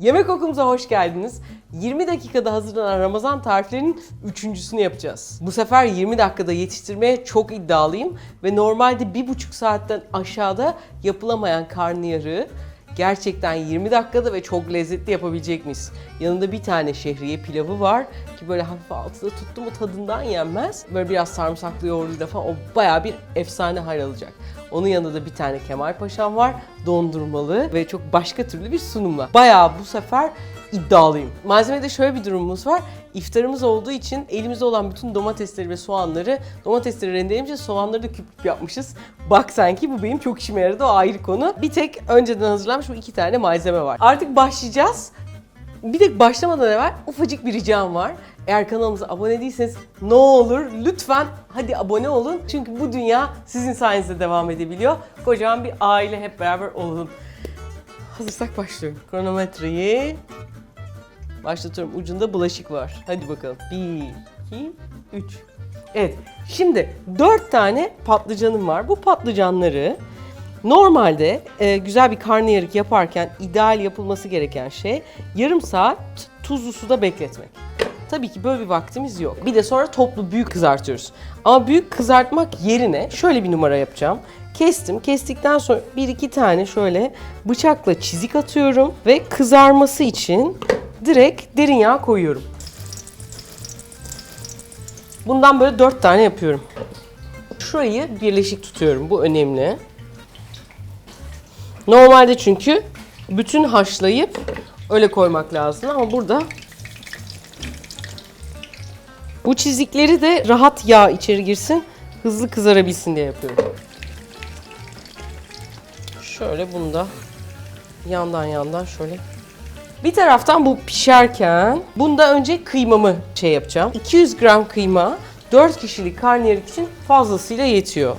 Yemek okulumuza hoş geldiniz. 20 dakikada hazırlanan Ramazan tariflerinin üçüncüsünü yapacağız. Bu sefer 20 dakikada yetiştirmeye çok iddialıyım ve normalde 1,5 saatten aşağıda yapılamayan karnıyarığı gerçekten 20 dakikada ve çok lezzetli yapabilecek miyiz? Yanında bir tane şehriye pilavı var ki böyle hafif altıda tuttu mu tadından yenmez. Böyle biraz sarımsaklı yoğurduyla falan o bayağı bir efsane hal alacak. Onun yanında da bir tane Kemal Paşam var. Dondurmalı ve çok başka türlü bir sunumla. Bayağı bu sefer iddialıyım. Malzemede şöyle bir durumumuz var. İftarımız olduğu için elimizde olan bütün domatesleri ve soğanları, domatesleri rendelemişiz, soğanları da küp küp yapmışız. Bak sanki bu benim çok işime yaradı o ayrı konu. Bir tek önceden hazırlanmış bu iki tane malzeme var. Artık başlayacağız. Bir de başlamadan evvel ufacık bir ricam var. Eğer kanalımıza abone değilseniz ne olur lütfen hadi abone olun. Çünkü bu dünya sizin sayenizde devam edebiliyor. Kocaman bir aile hep beraber olalım. Hazırsak başlıyorum. Kronometreyi başlatıyorum. Ucunda bulaşık var. Hadi bakalım. 1, 2, 3. Evet. Şimdi 4 tane patlıcanım var. Bu patlıcanları Normalde e, güzel bir karnıyarık yaparken ideal yapılması gereken şey yarım saat tuzlu suda bekletmek. Tabii ki böyle bir vaktimiz yok. Bir de sonra toplu büyük kızartıyoruz. Ama büyük kızartmak yerine şöyle bir numara yapacağım. Kestim. Kestikten sonra bir iki tane şöyle bıçakla çizik atıyorum ve kızarması için direkt derin yağ koyuyorum. Bundan böyle dört tane yapıyorum. Şurayı birleşik tutuyorum. Bu önemli. Normalde çünkü bütün haşlayıp öyle koymak lazım ama burada bu çizikleri de rahat yağ içeri girsin, hızlı kızarabilsin diye yapıyorum. Şöyle bunu da yandan yandan şöyle. Bir taraftan bu pişerken bunda önce kıymamı şey yapacağım. 200 gram kıyma 4 kişilik karnıyarık için fazlasıyla yetiyor.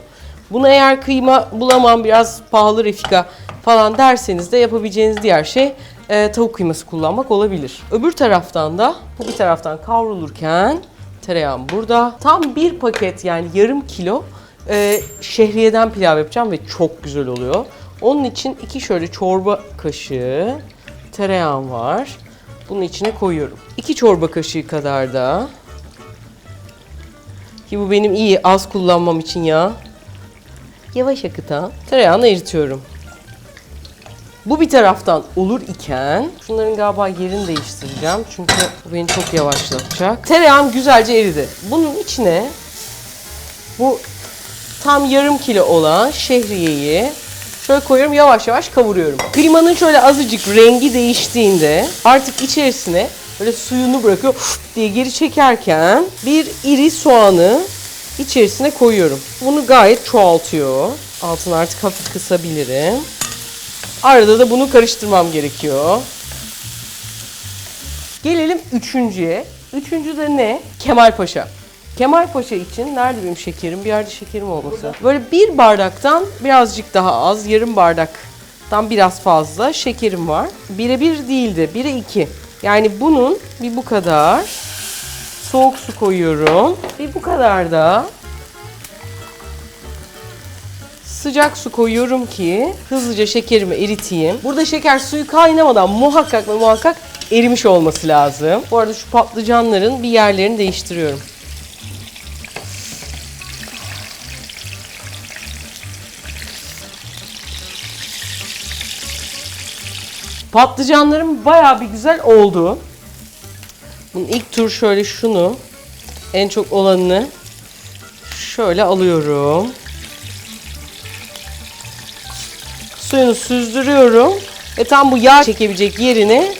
Bunu eğer kıyma bulamam biraz pahalı Refika falan derseniz de yapabileceğiniz diğer şey e, tavuk kıyması kullanmak olabilir. Öbür taraftan da bu bir taraftan kavrulurken tereyağım burada. Tam bir paket yani yarım kilo e, şehriyeden pilav yapacağım ve çok güzel oluyor. Onun için iki şöyle çorba kaşığı tereyağım var. Bunun içine koyuyorum. İki çorba kaşığı kadar da ki bu benim iyi az kullanmam için ya. Yavaş akıtan tereyağını eritiyorum. Bu bir taraftan olur iken şunların galiba yerini değiştireceğim çünkü bu beni çok yavaşlatacak. Tereyağım güzelce eridi. Bunun içine bu tam yarım kilo olan şehriyeyi şöyle koyuyorum yavaş yavaş kavuruyorum. Kıymanın şöyle azıcık rengi değiştiğinde artık içerisine böyle suyunu bırakıyor diye geri çekerken bir iri soğanı içerisine koyuyorum. Bunu gayet çoğaltıyor. Altını artık hafif kısabilirim. Arada da bunu karıştırmam gerekiyor. Gelelim üçüncüye. Üçüncü de ne? Kemal Paşa. Kemal Paşa için nerede benim şekerim? Bir yerde şekerim olması. Böyle bir bardaktan birazcık daha az, yarım bardaktan biraz fazla şekerim var. Bire bir değildi, bire iki. Yani bunun bir bu kadar soğuk su koyuyorum. Bir bu kadar da sıcak su koyuyorum ki hızlıca şekerimi eriteyim. Burada şeker suyu kaynamadan muhakkak ve muhakkak erimiş olması lazım. Bu arada şu patlıcanların bir yerlerini değiştiriyorum. Patlıcanlarım bayağı bir güzel oldu. Bunun ilk tur şöyle şunu en çok olanını şöyle alıyorum. Suyunu süzdürüyorum ve tam bu yağ çekebilecek yerine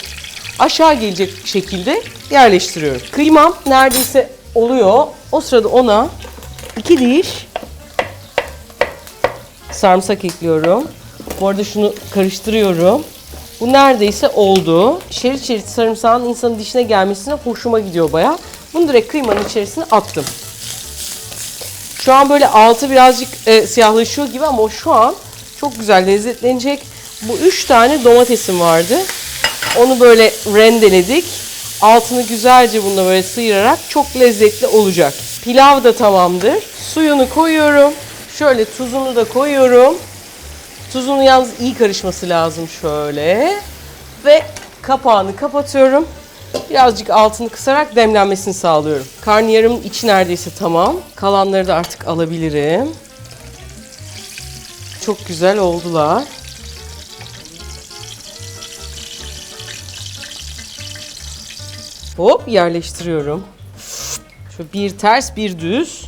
aşağı gelecek şekilde yerleştiriyorum. Kıymam neredeyse oluyor. O sırada ona iki diş sarımsak ekliyorum. Bu arada şunu karıştırıyorum. Bu neredeyse oldu. Şerit şerit sarımsağın insanın dişine gelmesine hoşuma gidiyor baya. Bunu direkt kıymanın içerisine attım. Şu an böyle altı birazcık e, siyahlaşıyor gibi ama şu an çok güzel lezzetlenecek. Bu üç tane domatesim vardı. Onu böyle rendeledik. Altını güzelce bununla böyle sıyırarak çok lezzetli olacak. Pilav da tamamdır. Suyunu koyuyorum. Şöyle tuzunu da koyuyorum. Tuzunun yalnız iyi karışması lazım şöyle. Ve kapağını kapatıyorum. Birazcık altını kısarak demlenmesini sağlıyorum. Karnıyarımın içi neredeyse tamam. Kalanları da artık alabilirim. Çok güzel oldular. Hop yerleştiriyorum. Şöyle bir ters bir düz.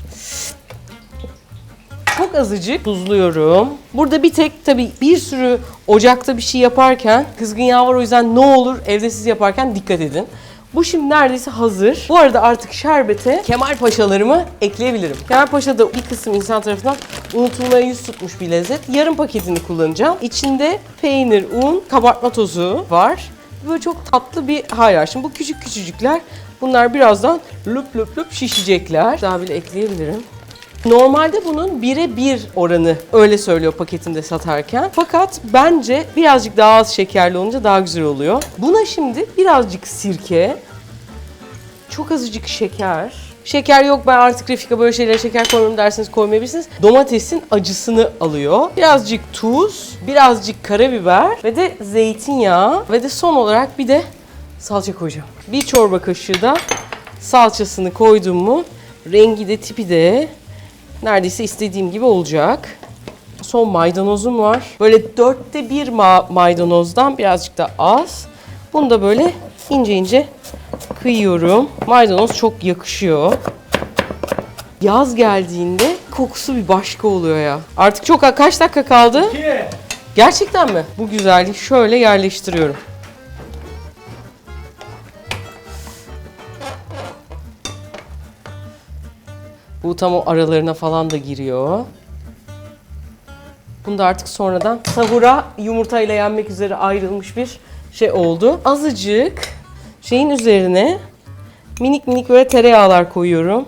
Çok azıcık tuzluyorum. Burada bir tek tabii bir sürü ocakta bir şey yaparken kızgın yağ var o yüzden ne olur evde siz yaparken dikkat edin. Bu şimdi neredeyse hazır. Bu arada artık şerbete Kemal Paşalarımı ekleyebilirim. Kemal Paşa'da bir kısım insan tarafından unutulmaya yüz tutmuş bir lezzet. Yarım paketini kullanacağım. İçinde peynir, un, kabartma tozu var. Böyle çok tatlı bir hal var. Şimdi bu küçük küçücükler bunlar birazdan löp löp löp şişecekler. Daha bile ekleyebilirim. Normalde bunun bire bir oranı öyle söylüyor paketinde satarken. Fakat bence birazcık daha az şekerli olunca daha güzel oluyor. Buna şimdi birazcık sirke, çok azıcık şeker. Şeker yok ben artık Refika böyle şeylere şeker koymuyorum derseniz koymayabilirsiniz. Domatesin acısını alıyor. Birazcık tuz, birazcık karabiber ve de zeytinyağı ve de son olarak bir de salça koyacağım. Bir çorba kaşığı da salçasını koydum mu rengi de tipi de neredeyse istediğim gibi olacak. Son maydanozum var. Böyle dörtte bir ma- maydanozdan birazcık da az. Bunu da böyle ince ince kıyıyorum. Maydanoz çok yakışıyor. Yaz geldiğinde kokusu bir başka oluyor ya. Artık çok kaç dakika kaldı? Gerçekten mi? Bu güzelliği şöyle yerleştiriyorum. Bu tam o aralarına falan da giriyor. Bunu da artık sonradan sahura yumurtayla yenmek üzere ayrılmış bir şey oldu. Azıcık şeyin üzerine minik minik böyle tereyağlar koyuyorum.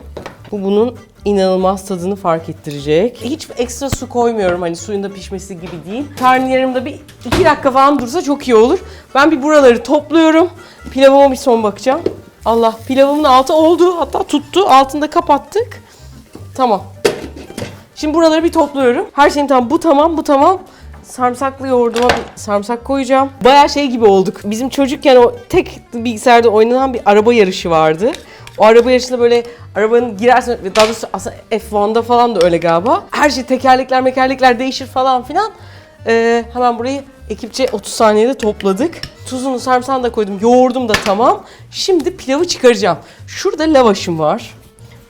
Bu bunun inanılmaz tadını fark ettirecek. Hiç ekstra su koymuyorum hani suyun da pişmesi gibi değil. Karnıyarımda bir iki dakika falan dursa çok iyi olur. Ben bir buraları topluyorum. Pilavıma bir son bakacağım. Allah pilavımın altı oldu. Hatta tuttu. Altını da kapattık. Tamam. Şimdi buraları bir topluyorum. Her şeyim tamam. Bu tamam, bu tamam. Sarımsaklı yoğurduma bir sarımsak koyacağım. Bayağı şey gibi olduk. Bizim çocukken o tek bilgisayarda oynanan bir araba yarışı vardı. O araba yarışında böyle arabanın girersin, daha doğrusu aslında F1'da falan da öyle galiba. Her şey tekerlekler mekerlekler değişir falan filan. Ee, hemen burayı ekipçe 30 saniyede topladık. Tuzunu sarımsağını da koydum. Yoğurdum da tamam. Şimdi pilavı çıkaracağım. Şurada lavaşım var.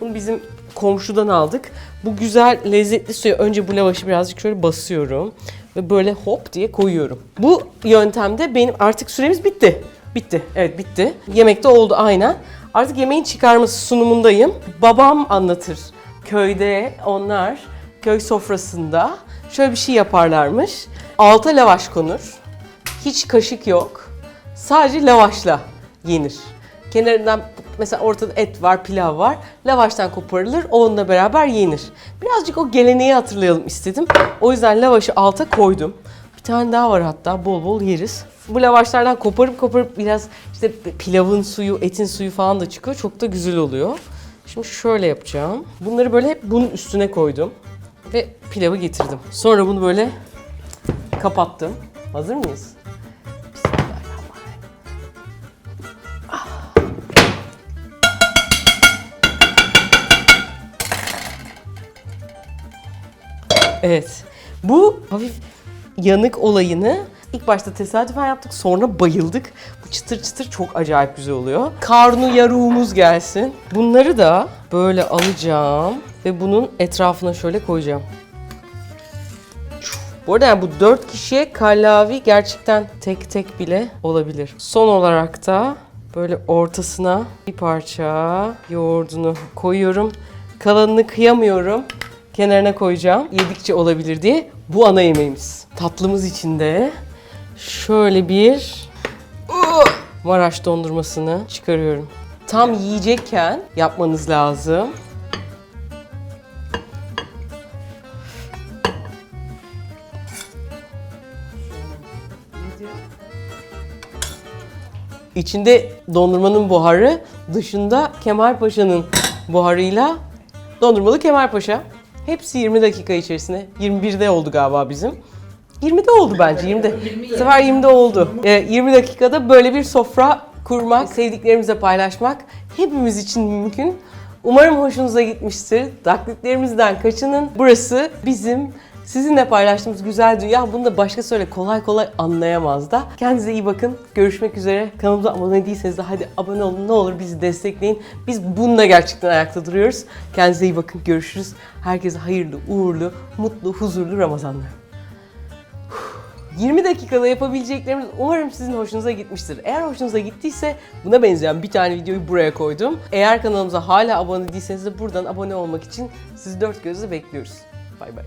Bunu bizim komşudan aldık. Bu güzel lezzetli suya önce bu lavaşı birazcık şöyle basıyorum. Ve böyle hop diye koyuyorum. Bu yöntemde benim artık süremiz bitti. Bitti. Evet bitti. Yemekte oldu aynen. Artık yemeğin çıkarması sunumundayım. Babam anlatır. Köyde onlar köy sofrasında şöyle bir şey yaparlarmış. Alta lavaş konur. Hiç kaşık yok. Sadece lavaşla yenir. Kenarından mesela ortada et var, pilav var. Lavaştan koparılır, onunla beraber yenir. Birazcık o geleneği hatırlayalım istedim. O yüzden lavaşı alta koydum. Bir tane daha var hatta bol bol yeriz. Bu lavaşlardan koparıp koparıp biraz işte pilavın suyu, etin suyu falan da çıkıyor. Çok da güzel oluyor. Şimdi şöyle yapacağım. Bunları böyle hep bunun üstüne koydum. Ve pilavı getirdim. Sonra bunu böyle kapattım. Hazır mıyız? Evet. Bu hafif yanık olayını ilk başta tesadüfen yaptık sonra bayıldık. Bu çıtır çıtır çok acayip güzel oluyor. Karnu yaruğumuz gelsin. Bunları da böyle alacağım ve bunun etrafına şöyle koyacağım. Bu arada yani bu dört kişiye kallavi gerçekten tek tek bile olabilir. Son olarak da böyle ortasına bir parça yoğurdunu koyuyorum. Kalanını kıyamıyorum. Kenarına koyacağım. Yedikçe olabilir diye. Bu ana yemeğimiz. Tatlımız içinde şöyle bir Maraş dondurmasını çıkarıyorum. Tam yiyecekken yapmanız lazım. İçinde dondurmanın buharı, dışında Kemal Paşa'nın buharıyla dondurmalı Kemal Paşa. Hepsi 20 dakika içerisinde. 21'de oldu galiba bizim. 20'de oldu bence 20'de. Bu sefer 20'de oldu. Ee, 20 dakikada böyle bir sofra kurmak, sevdiklerimizle paylaşmak hepimiz için mümkün. Umarım hoşunuza gitmiştir. Taklitlerimizden kaçının. Burası bizim sizinle paylaştığımız güzel dünya. Bunu da başkası öyle kolay kolay anlayamaz da. Kendinize iyi bakın. Görüşmek üzere. Kanalımıza abone değilseniz de hadi abone olun. Ne olur bizi destekleyin. Biz bununla gerçekten ayakta duruyoruz. Kendinize iyi bakın. Görüşürüz. Herkese hayırlı, uğurlu, mutlu, huzurlu Ramazanlar. 20 dakikada yapabileceklerimiz umarım sizin hoşunuza gitmiştir. Eğer hoşunuza gittiyse buna benzeyen bir tane videoyu buraya koydum. Eğer kanalımıza hala abone değilseniz de buradan abone olmak için sizi dört gözle bekliyoruz. Bay bay.